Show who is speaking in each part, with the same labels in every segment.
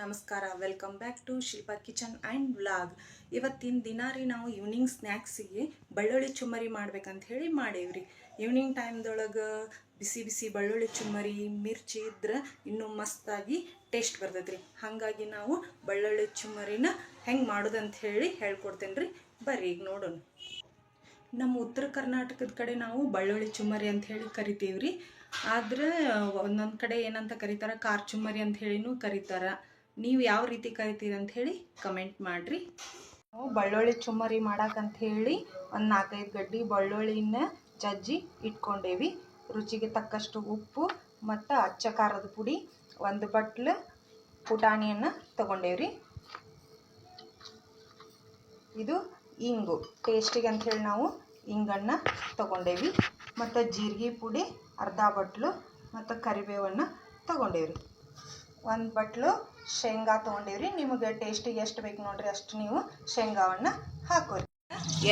Speaker 1: ನಮಸ್ಕಾರ. Welcome back to Shilpa kitchen and vlog ಇವತ್ತಿನ ದಿನ ರೀ ನಾವು ಈವ್ನಿಂಗ್ ಸ್ನ್ಯಾಕ್ಸಿಗೆ ಬಳ್ಳುಳ್ಳಿ ಚುಮ್ಮರಿ ಮಾಡ್ಬೇಕಂತ ಹೇಳಿ ಮಾಡೇವ್ರಿ. ಈವ್ನಿಂಗ್ ಟೈಮ್ದೊಳಗೆ ಬಿಸಿ ಬಿಸಿ ಬಳ್ಳುಳ್ಳಿ ಚುಮ್ಮರಿ, ಮಿರ್ಚಿ ಇದ್ರೆ ಇನ್ನೂ ಮಸ್ತಾಗಿ ಟೇಸ್ಟ್ ಬರ್ತೈತೆ ರೀ ಹಾಗಾಗಿ ನಾವು ಬಳ್ಳುಳ್ಳಿ ಚುಮ್ಮರಿನ ಹೆಂಗೆ ಮಾಡೋದಂತ ಹೇಳಿ ಹೇಳ್ಕೊಡ್ತೇನೆ ರೀ ಬರ್ರಿ ಈಗ ನೋಡೋಣ. ನಮ್ಮ ಉತ್ತರ ಕರ್ನಾಟಕದ ಕಡೆ ನಾವು ಬಳ್ಳುಳ್ಳಿ ಚುಮ್ಮರಿ ಅಂತ ಹೇಳಿ ಕರಿತೀವಿ ರೀ ಆದ್ರೆ ಒಂದೊಂದು ಕಡೆ ಏನಂತ ಕರೀತಾರೆ? ಕಾರ್ ಚುಮ್ಮರಿ ಅಂತ ಹೇಳಿನೂ ಕರೀತಾರ. ನೀವು ಯಾವ ರೀತಿ ಕರಿತೀರಿ ಅಂತ ಹೇಳಿ ಕಮೆಂಟ್ ಮಾಡಿರಿ. ನಾವು ಬೆಳ್ಳುಳ್ಳಿ ಚುಮ್ಮರಿ ಮಾಡಕ್ಕಂತ ಹೇಳಿ ಒಂದು ನಾಲ್ಕೈದು ಗಡ್ಡಿ ಬೆಳ್ಳುಳ್ಳಿನ ಜಜ್ಜಿ ಇಟ್ಕೊಂಡೇವಿ. ರುಚಿಗೆ ತಕ್ಕಷ್ಟು ಉಪ್ಪು ಮತ್ತು ಅಚ್ಚ ಖಾರದ ಪುಡಿ, ಒಂದು ಬಟ್ಲು ಪುಟಾಣಿಯನ್ನು ತಗೊಂಡೇವ್ರಿ. ಇದು ಇಂಗು. ಟೇಸ್ಟಿಗೆ ಅಂಥೇಳಿ ನಾವು ಇಂಗನ್ನು ತಗೊಂಡೇವಿ. ಮತ್ತು ಜೀರಿಗೆ ಪುಡಿ, ಅರ್ಧ ಬಟ್ಲು ಮತ್ತು ಕರಿಬೇವನ್ನು ತೊಗೊಂಡೇವ್ರಿ. ಒಂದು ಬಟ್ಲು ಶೇಂಗಾ ತೊಗೊಂಡಿವ್ರಿ. ನಿಮಗೆ ಟೇಸ್ಟಿಗೆ ಎಷ್ಟು ಬೇಕು ನೋಡ್ರಿ ಅಷ್ಟು ನೀವು ಶೇಂಗಾವನ್ನು ಹಾಕೋರಿ.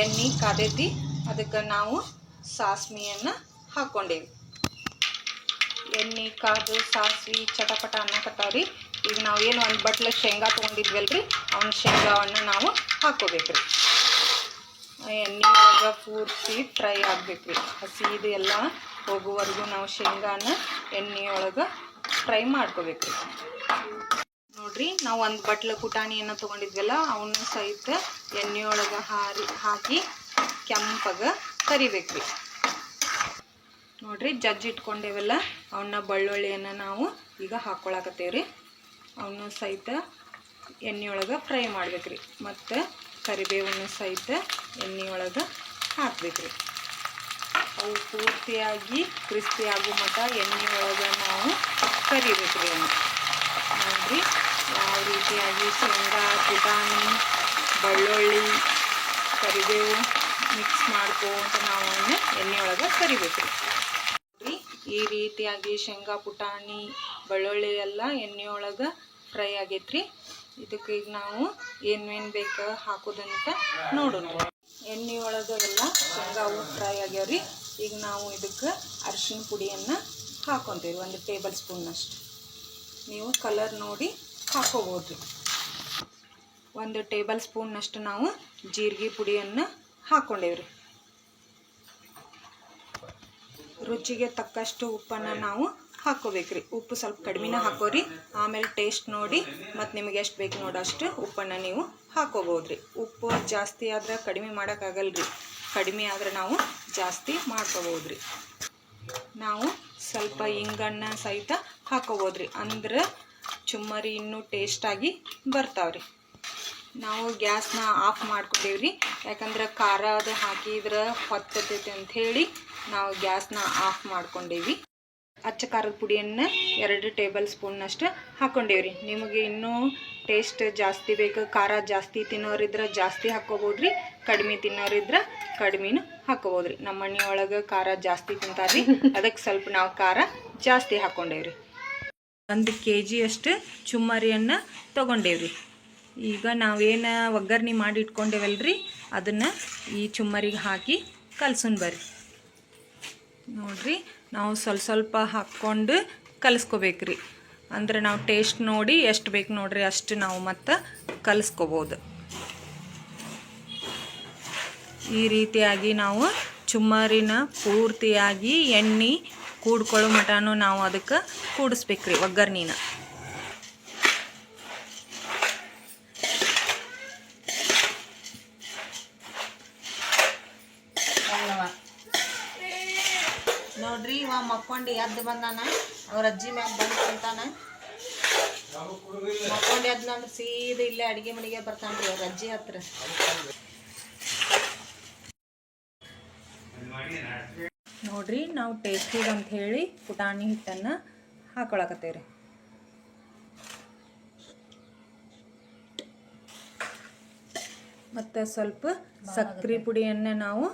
Speaker 1: ಎಣ್ಣೆ ಕಾದೈತಿ ಅದಕ್ಕೆ ನಾವು ಸಾಸ್ಮಿಯನ್ನು ಹಾಕ್ಕೊಂಡೇವಿ ಎಣ್ಣೆ ಕಾದು ಸಾಸ್ವಿ, ಚಟಪಟ ಅನ್ನಕತ್ತಾವ್ರಿ ಈಗ ನಾವು ಏನು ಒಂದು ಬಟ್ಲ ಶೇಂಗಾ ತೊಗೊಂಡಿದ್ವಲ್ರಿ, ಅವನ ಶೇಂಗಾವನ್ನು ನಾವು ಹಾಕೋಬೇಕ್ರಿ. ಎಣ್ಣೆ ಒಳಗೆ ಪೂರ್ತಿ ಫ್ರೈ ಆಗ್ಬೇಕ್ರಿ. ಹಸಿದು ಎಲ್ಲ ಹೋಗುವವರೆಗೂ ನಾವು ಶೇಂಗಾನ ಎಣ್ಣೆಯೊಳಗೆ ಫ್ರೈ ಮಾಡ್ಕೋಬೇಕು. ನೋಡ್ರಿ, ನಾವು ಒಂದು ಬಟ್ಲ ಪುಟಾಣಿಯನ್ನು ತೊಗೊಂಡಿದ್ವಲ್ಲ, ಅವನ್ನ ಸಹಿತ ಎಣ್ಣೆಯೊಳಗೆ ಹಾರಿ, ಹಾಕಿ ಕೆಂಪಗೆ ಕರಿಬೇಕ್ರಿ. ನೋಡ್ರಿ, ಜಜ್ಜಿ ಇಟ್ಕೊಂಡೇವಲ್ಲ, ಅವನ್ನ ಬೆಳ್ಳುಳ್ಳಿಯನ್ನು ನಾವು ಈಗ ಹಾಕ್ಕೊಳಕತ್ತೇವ್ರಿ ಅವನ್ನ ಸಹಿತ ಎಣ್ಣೆಯೊಳಗೆ ಫ್ರೈ ಮಾಡ್ಬೇಕ್ರಿ. ಮತ್ತು ಕರಿಬೇವನ್ನು ಸಹಿತ ಎಣ್ಣೆಯೊಳಗೆ ಹಾಕ್ಬೇಕ್ರಿ. ಅವು ಪೂರ್ತಿಯಾಗಿ ಕ್ರಿಸ್ಪಿ ಆಗೋ ಮಟ್ಟ ಒಳಗೆ ನಾವು ಕರಿಬೇಕು ರೀ ನೋಡಿರಿ, ಯಾವ ರೀತಿಯಾಗಿ ಶೇಂಗಾ ಪುಟಾಣಿ ಬೆಳ್ಳುಳ್ಳಿ ಕರಿಬೇವು ಮಿಕ್ಸ್ ಮಾಡ್ಕೊಂತ ನಾವು ಅವನ್ನ ಒಳಗೆ ಕರಿಬೇಕು ರೀ ಈ ರೀತಿಯಾಗಿ ಶೇಂಗಾ ಪುಟಾಣಿ ಬೆಳ್ಳುಳ್ಳಿ ಎಲ್ಲ ಎಣ್ಣೆಯೊಳಗೆ ಫ್ರೈ ಆಗೈತ್ರಿ. ಇದಕ್ಕೆ ಈಗ ನಾವು ಏನೇನು ಬೇಕು ಹಾಕೋದಂತ ನೋಡೋಣ. ಎಣ್ಣೆ ಒಳಗೆ ಎಲ್ಲ ಶೇಂಗಾವು ಫ್ರೈ ಆಗ್ಯಾವ್ರಿ. ಈಗ ನಾವು ಇದಕ್ಕೆ ಅರಿಶಿನ ಪುಡಿಯನ್ನು ಹಾಕೊತೀವಿ ಒಂದು ಟೇಬಲ್ ಸ್ಪೂನ್ನಷ್ಟು ನೀವು ಕಲರ್ ನೋಡಿ ಹಾಕೋಬೋದು. ಒಂದು ಟೇಬಲ್ ಸ್ಪೂನ್ನಷ್ಟು ನಾವು ಜೀರಿಗೆ ಪುಡಿಯನ್ನು ಹಾಕ್ಕೊಂಡೇವ್ರಿ ರುಚಿಗೆ ತಕ್ಕಷ್ಟು ಉಪ್ಪನ್ನು ನಾವು ಹಾಕೋಬೇಕ್ರಿ. ಉಪ್ಪು ಸ್ವಲ್ಪ ಕಡಿಮೆನ ಹಾಕೋರಿ. ಆಮೇಲೆ ಟೇಸ್ಟ್ ನೋಡಿ ಮತ್ತು ನಿಮಗೆ ಎಷ್ಟು ಬೇಕು ನೋಡೋ ಅಷ್ಟು ಉಪ್ಪನ್ನು ನೀವು ಹಾಕೋಬೋದ್ರಿ ಉಪ್ಪು ಜಾಸ್ತಿ ಆದ್ರೆ ಕಡಿಮೆ ಮಾಡೋಕ್ಕಾಗಲ್ರಿ. ಕಡಿಮೆ ಆದ್ರೆ ನಾವು ಜಾಸ್ತಿ ಮಾಡ್ಕೋಬೋದ್ರಿ ನಾವು ಸ್ವಲ್ಪ ಹಿಂಗಣ್ಣ ಸಹಿತ ಹಾಕೋಬೋದ್ರಿ ಅಂದ್ರೆ ಚುಮ್ಮರಿ ಇನ್ನೂ ಟೇಸ್ಟಾಗಿ ಬರ್ತಾವ್ರಿ. ನಾವು ಗ್ಯಾಸ್ನ ಆಫ್ ಮಾಡ್ಕೊಂಡೇವ್ರಿ ಯಾಕಂದ್ರೆ ಖಾರ ಅದು ಹಾಕಿದ್ರೆ ಹೊತ್ತತೈತಿ ಅಂಥೇಳಿ ನಾವು ಗ್ಯಾಸ್ನ ಆಫ್ ಮಾಡ್ಕೊಂಡೇವಿ. ಅಚ್ಚ ಖಾರದ ಪುಡಿಯನ್ನು ಎರಡು ಟೇಬಲ್ ಸ್ಪೂನ್ನಷ್ಟು ಹಾಕ್ಕೊಂಡೇವ್ರಿ ನಿಮಗೆ ಇನ್ನೂ ಟೇಸ್ಟ್ ಜಾಸ್ತಿ ಬೇಕು, ಖಾರ ಜಾಸ್ತಿ ತಿನ್ನೋರಿದ್ರೆ ಜಾಸ್ತಿ ಹಾಕ್ಕೋಬೋದ್ರಿ, ಕಡಿಮೆ ತಿನ್ನೋರಿದ್ರೆ ಕಡಿಮೆನೂ ಹಾಕ್ಕೋಬೋದ್ರಿ. ನಮ್ಮ ಮನೆಯೊಳಗೆ ಖಾರ ಜಾಸ್ತಿ ತಿಂತಾರ್ರಿ ಅದಕ್ಕೆ ಸ್ವಲ್ಪ ನಾವು ಖಾರ ಜಾಸ್ತಿ ಹಾಕ್ಕೊಂಡೇವ್ರಿ ಒಂದು ಕೆ ಜಿಯಷ್ಟು ಚುಮ್ಮರಿಯನ್ನು ತೊಗೊಂಡೇವ್ರಿ. ಈಗ ನಾವೇನು ಒಗ್ಗರಣೆ ಮಾಡಿ ಇಟ್ಕೊಂಡೇವಲ್ರಿ, ಅದನ್ನು ಈ ಚುಮ್ಮರಿಗೆ ಹಾಕಿ ಕಲ್ಸನ್ ಬರ್ರಿ. ನೋಡ್ರಿ, ನಾವು ಸ್ವಲ್ಪ ಸ್ವಲ್ಪ ಹಾಕ್ಕೊಂಡು ಕಲಿಸ್ಕೋಬೇಕ್ರಿ. ಅಂದ್ರೆ ನಾವು ಟೇಸ್ಟ್ ನೋಡಿ ಎಷ್ಟು ಬೇಕು ನೋಡ್ರಿ ಅಷ್ಟು ನಾವು ಮತ್ತೆ ಕಲಿಸ್ಕೋಬೋದು. ಈ ರೀತಿಯಾಗಿ ನಾವು ಚುಮ್ಮರಿನ ಪೂರ್ತಿಯಾಗಿ ಎಣ್ಣೆ, ಕೂಡ್ಕೊಳ್ಳೋ ಮಟನೂ ನಾವು ಅದಕ್ಕೆ ಕೂಡಿಸ್ಬೇಕ್ರಿ ಒಗ್ಗರ್ಣಿನ.
Speaker 2: ನೋಡ್ರಿ ಇವ ಮಕ್ಕೊಂಡು ಎದ್ದು ಬಂದಾನ. ಅವ್ರ ಅಜ್ಜಿ ಮ್ಯಾಗ ಬಂದು ಕುಂತಾನ. ಮಕ್ಕೊಂಡು ಸೀದಾ ಇಲ್ಲೇ ಅಡಿಗೆ ಮನೆಗೆ ಬರ್ತಾನ್ರಿ ಅವ್ರ ಅಜ್ಜಿ ಹತ್ರ.
Speaker 1: ನೋಡ್ರಿ, ನಾವು ಟೇಸ್ಟಿಗೆ ಅಂತ ಹೇಳಿ ಪುಟಾಣಿ ಹಿಟ್ಟನ್ನು ಹಾಕೊಳಕತ್ತೇವ್ರಿ. ಮತ್ತು ಸ್ವಲ್ಪ ಸಕ್ಕರೆ ಪುಡಿಯನ್ನ ನಾವು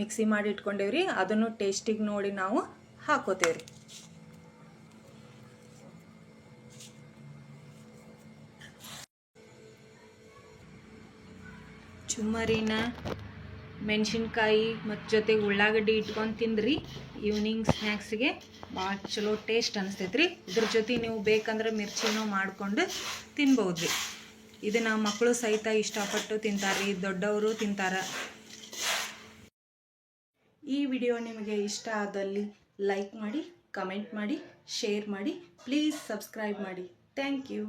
Speaker 1: ಮಿಕ್ಸಿ ಮಾಡಿ ಇಟ್ಕೊಂಡೇವ್ರಿ, ಅದನ್ನು ಟೇಸ್ಟಿಗೆ ನೋಡಿ ನಾವು ಹಾಕೋತೇವ್ರಿ. ಚುಮ್ಮರಿನ ಮೆಣಸಿನ್ಕಾಯಿ ಮತ್ತು ಜೊತೆಗೆ ಉಳ್ಳಾಗಡ್ಡಿ ಇಟ್ಕೊಂಡು ತಿಂದ್ರಿ ಈವ್ನಿಂಗ್ ಸ್ನ್ಯಾಕ್ಸ್ಗೆ ಭಾಳ ಚಲೋ ಟೇಸ್ಟ್ ಅನಿಸ್ತೈತೆ ರೀ ಇದ್ರ ಜೊತೆ ನೀವು ಬೇಕಂದ್ರೆ ಮಿರ್ಚಿನೂ ಮಾಡಿಕೊಂಡು ತಿನ್ಬೋದು ರೀ ಇದನ್ನು ಮಕ್ಕಳು ಸಹಿತ ಇಷ್ಟಪಟ್ಟು ತಿಂತಾರೆ ದೊಡ್ಡವರು ತಿಂತಾರೆ. ಈ ವಿಡಿಯೋ ನಿಮಗೆ ಇಷ್ಟ ಆದಲ್ಲಿ ಲೈಕ್ ಮಾಡಿ ಕಮೆಂಟ್ ಮಾಡಿ ಶೇರ್ ಮಾಡಿ ಪ್ಲೀಸ್ ಸಬ್ಸ್ಕ್ರೈಬ್ ಮಾಡಿ. Thank you